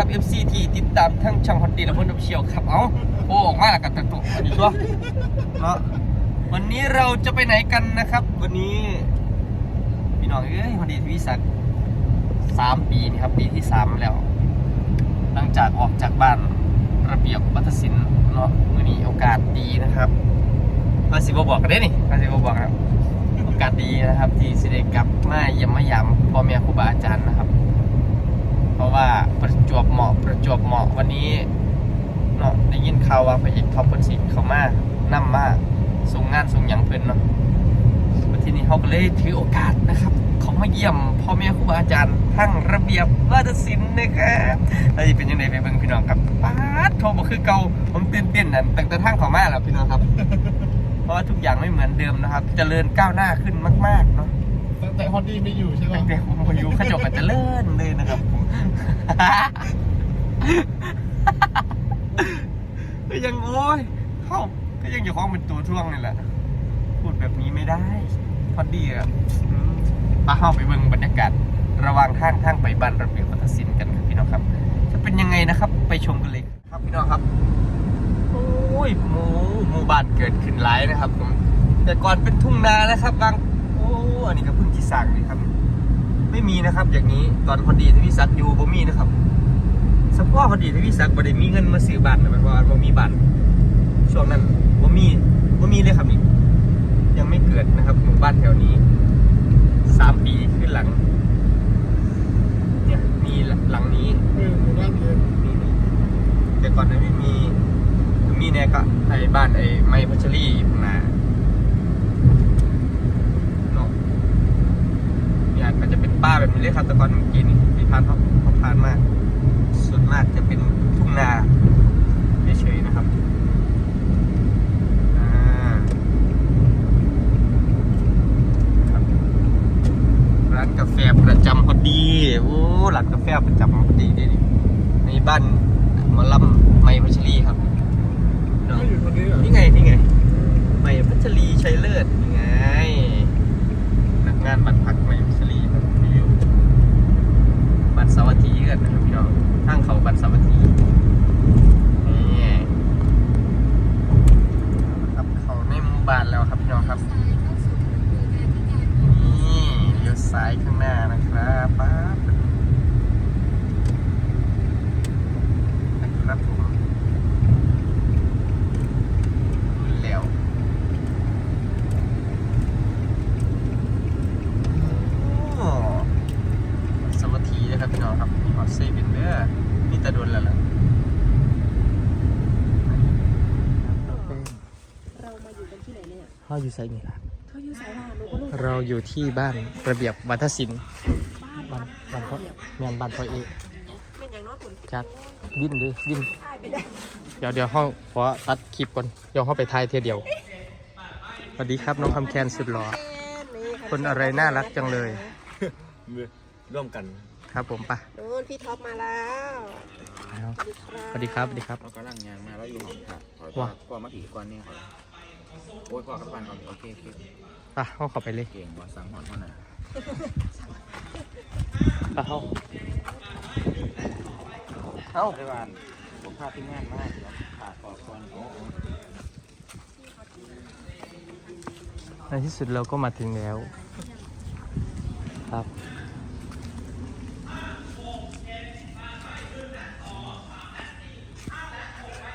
ครับ FC ที่ติดตามทั้งช่องฮอตดีและเพื่อนเชียวครับ เอาโอ้ออกมาแล้วกันตะตุกอันนี้ชัวร์เนาะวันนี้เราจะไปไหนกันนะครับ วันนี้พี่น้องเอ้ยพอดีทวีศักดิ์สามปีนี่ครับปีที่สามแล้ว หลังจากออกจากบ้านระเบียบวัฒนศิลป์เนาะมื่อนี้โอกาสดีนะครับมาสิบบอกกันได้นี่มาสิบบอกครับโอกาสดีนะครับ ที่สิได้กลับมาเยี่ยมมายามพ่อแม่ครูบาอาจารย์นะครับ เพราะว่าประจวบ ข่าวว่าพระเอกท็อปเพิ่นสิเขามานํมาส่งงานส่งหยังเพิ่นเนาะวันที่นี้เขาก็เลยถือโอกาสนะครับเขามาเยี่ยมพ่อแม่ครูบาอาจารย์ทั้งระเบียบวัฒนศิลป์นะครับแล้วจะเป็นยังไงไปเบิ่งพี่น้องครับป๊าดโทรมาคือเก่าผมตื่นเต้นนั่นตั้งแต่ทางเขามาแล้วพี่น้องครับ เพราะว่าทุกอย่างไม่เหมือนเดิมนะครับ เจริญก้าวหน้าขึ้นมากๆเนาะตั้งแต่ฮอตดี้ไม่อยู่ใช่ไหมตั้งแต่ผมมาอยู่ขจกกับเจริญเลยนะครับก็ ยังโอ้ยเข้าก็ยังอยู่ข้องเป็นตัวท่วงนี่แหละ พูดแบบนี้ไม่ได้ พอดีอะอืมป้าเข้าไปเบิ่งบรรยากาศ ระหว่างทางทางไปบ้านระเบียบวัฒนศิลป์กันครับพี่น้องครับ จะเป็นยังไงนะครับ ไปชมกันเลยครับพี่น้องครับ โอ้ยหมูหมู่บ้านเกิดขึ้นหลายนะครับผมแต่ก่อนเป็นทุ่งนานะครับ บาง โอ้อันนี้ก็เพิ่งที่สร้างนี่ครับ ไม่มีนะครับ อย่างนี้ตอนพอดีที่พี่ซักอยู่บ่มีนะครับ สปอพอดีที่พี่ซักบ่ได้มีเงินมาซื้อบ้านนะเพราะว่าบ่มีบ้านช่วงนั้นบ่มีบ่มีเลยครับนี่ยังไม่เกิดนะครับหมู่บ้านแถวนี้สามปีขึ้นหลัง เนี่ยมีหลังนี้เออหมู่บ้านเกินมีมีแต่ก่อนนั้นไม่มีมีเนี่ยก็ไอ้บ้านไอ้ไม้พัชรีอยู่ข้างหน้าเนาะเนี่ยก็จะเป็นป้าแบบนี้เลยครับแต่ก่อนเมื่อกี้นี่ที่ผ่านเขาเขาผ่านมากส่วน มากจะเป็นทุ่งนาเฉยๆนะครับร้านกาแฟประจำพอดี โอ้ร้านกาแฟประจำพอดีดีนี่ในบ้านมอลำไม้พัชรีครับเนาะ ไม่อยู่คนนี้เหรอ นี่ไง นี่ไงใหม่พัชรีชัยเลิศนี่ไงพนักงานบัตรพักใหม่พัชรีครับอยู่บัตรสาวัตถีกันนะครับพี่น้องทางเขาบัตรสาวัตถีนี่ครับเขาในหมู่บ้านแล้วครับพี่น้องครับ นี่เลี้ยวซ้ายข้างหน้านะครับป๊าบนะครับผมแล้ว โอ้สวัสดีนะครับพี่น้องครับมีฮอตเซเว่นเด้อมีแตะดนแล้วล่ะ เรามาอยู่กันที่ไหน เนี่ยเขาอยู่ไซนี่ล่ะเขาอยู่สายว่าหนูก็รู้เราอยู่ที่บ้านระเบียบวัฒนศิลป์บ้านบ้านพ่อแมนบ้านพ่อเอกเป็นอย่างน้อยคุณจากวินเลยวินตายไปได้เดี๋ยวเดี๋ยวห้องขอตัดคลิปก่อนเดี๋ยวห้องไปถ่ายเทียเดียวสวัสดีครับน้องคำแคนสุดหล่อคนอะไรน่ารักจังเลยร่วมกันครับผมปะโน่นพี่ท็อปมาแล้วสวัสดีครับสวัสดีครับเราก็ร่างงานมาแล้วอยู่ห้องค่ะขอว้าก่อนมาผีก่อนเนี่ยขอ โอ้ยก่อนกับปันก่อนโอเคโอเคปะห้องเข้าไปเลยเก่งว่าสั่งหอนเท่านั้นปะห้องเอ้าได้บ้านผมพาที่งานมากแล้วขาดออกก่อนโอ้โหในที่สุดเราก็มาถึงแล้ว ครับ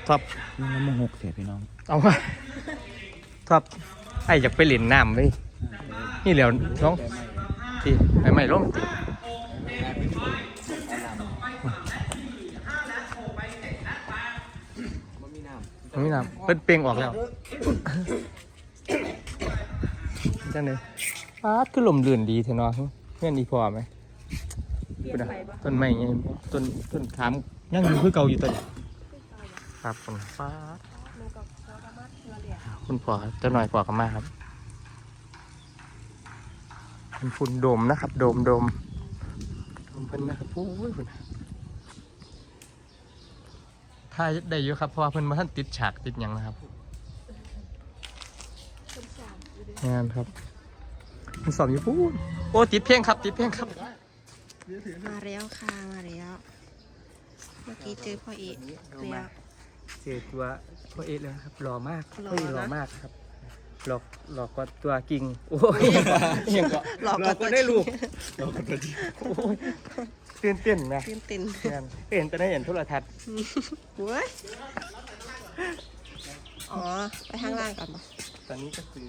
ท็อปนี่น้ำมันหกเสียพี่น้อง เอาวะ ท็อปไออยากไปเล่นน้ำเว้ยนี่เหลียวน้องที่ไม่ไม่ร่มติไม่น้ำเปิ้นเปล่งออกแล้วจังเลยอาดคือลมลื่นดีเถอะเนาะเพื่อนดีพอไหมเปลี่ยนไปปะต้นไม้ไงต้นต้นขามยังอยู่คือเก่าอยู่ต้นครับผมฟ้าดหนูกับเขาสามารถเราเรียก คุณพ่อเจ้าหน่อยพ่อกันมาครับเป็นฝุ่นโดมนะครับ โดมโดมโดมเพิ่นนะครับโอ้ยเพิ่นถ้าได้อยู่ครับเพราะว่าเพิ่นมาท่านติดฉากติดหยังนะครับคนสามอยู่ด้วยงานครับมันสอบอยู่พูดโอ้ติดเพลงครับติดเพลงครับ มาแล้วค่ะมาแล้วกี้เจอพ่อเอกเอา เรียมาเจอตัวพ่อเอ๊ะแล้วครับหล่อมากหล่อพ่อเอ๊ะหล่อนะ มากครับหลอกหลอกกว่าตัวกิ่งโอ้ยยังก็หลอกกว่าตัวได้ลูกเราก็จะดีโอ้ยตื่นเต้นนะตื่นเต้นแม่นเห็นแต่ได้เห็นโทรทัศน์เว้ยอ๋อ ไปข้างล่างก่อนปะตอนนี้ก็คือ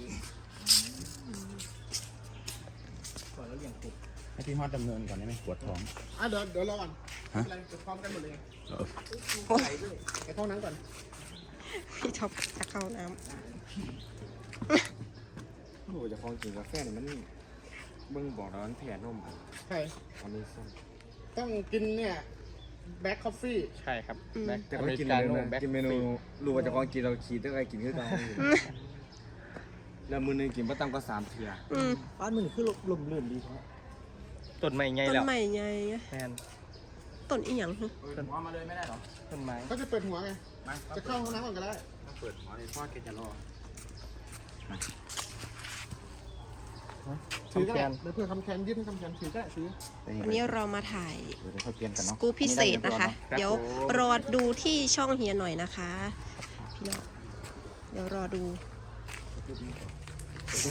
ก่อนแล้วเลี้ยงติดให้พี่ฮอดดำเนินก่อนได้ไหมปวดท้องอะเดี๋ยวเดี๋ยวรอก่อน ฮะอะไรจะพร้อมกันหมดเลยโอ้ยไปห้องน้ำก่อน พี่ท็อปจะเข้าน้โอ้จะคลองกินกาแฟนี่มันเบิ่งบอกแล้วมันแผ่นมใช่ อันนี้ส้มต้องกินเนี่ยแบ็คคอฟฟี่ใช่ครับแบ็คแต่อเขาเมริกินกาเมนูโน่นะแบ็คกินเมนูรู้ว่าจะคลองกินเราขี่ตั้งแต่กินคือเก่าแล้วมือหนึงกินประตำก็สามเทื่อำอืมบ้านมึงคือลมลื่นดีเพราะต้นไม้ไงต้นแล้วใหม่ไงแมน ต้นอีหยังหึเปิดหัวมาเลยไม่ได้หรอต้นไม้ก็จะเปิดหัวไง มาจะเข้าห้องน้ำก่อนก็ได้เปิดหัวเลยพ่อแกจะรอถือก็คำแคได้นเดี๋ยวเพื่อคำแคนยื่นให้คำแคนถือก็ได้ถือวันนี้เรามาถ่ายเดี๋ยวเขาเปลี่ยนกันสเนาะกู๊ปพิเศษนะคะ เดี๋ยวรอดูที่ช่องเฮียหน่อยนะคะพี่น้องเดี๋ยวรอดู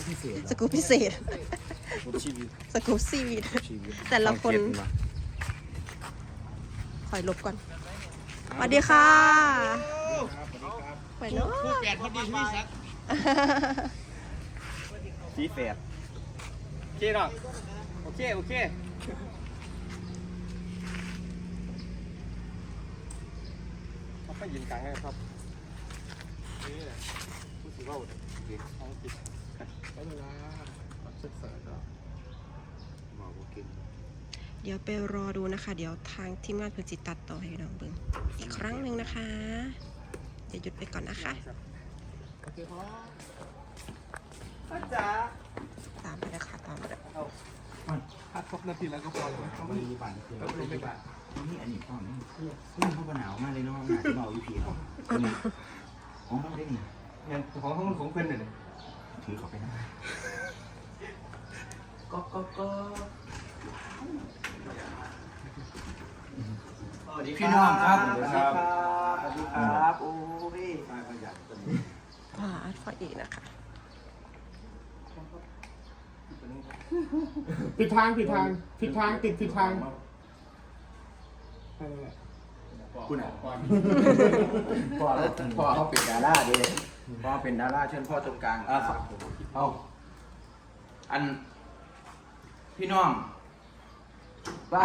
พิเศษสกู๊ปพิเศษชีวิตสกู๊ปซีวิตชีวิตแต่ละคนช่ องเจ็ดว่ะขอยลบก่อนสวัสดีค่ะไปเนาะคู่แปดพอดีที่สักสีแฝดโอเคเนาะโอเค โอเคเขาไปยืนกลางให้ครับนี่แหละผู้สื่อว่าเด็กท้องติดได้เวลาศึกษาก็หมอบอกกิน เดี๋ยวไปรอดูนะคะ เดี๋ยวทางทีมงานเพื่อจิตัดต่อให้พี่น้องเบิ่งอีกครั้งหนึ่งนะคะ เดี๋ยวหยุดไปก่อนนะคะโอเคพอพ่อจ๋าตามไปเลยค่ะตามไปเลยพักครบนาทีแล้วก็พอเลยเขาไม่มีบัตรเก็ไม่มีบัตรนี่อันนี้ข้อนี้นี่เขาหนาวมากเลยเนาะหนาวเมาอยู่พีเขาอ๋อไม่ได้นี่เนี่ยของของของเพื่อนเนี่ยถือขาไปนะก็ก็ก็ พี่น้องครับสวัสดีครับสวัสดีครับ โอ้ยอ่าอัดฟออีกนะคะผิดทางผิดทางผิดทางติดผิดทางนั่นแหละคุณอะพ่อพ่อเขาเป็นดาราดิพ่อเป็นดาราเชิญพ่อตรงกลางอะเอาอันพี่น้อง ว่า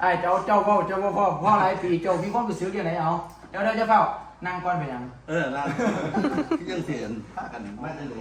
ไอ้เจ้าเจ้าพ่อเจ้าพ่อพ่อพ่อหลายปีเจ้ามีความรู้สึกยังไงเอาเดี๋ยวเดี๋ยวจะเฝ้านั่งก่อนไปยัง เออร้านที่ยังเสียนพากันมาจะเลย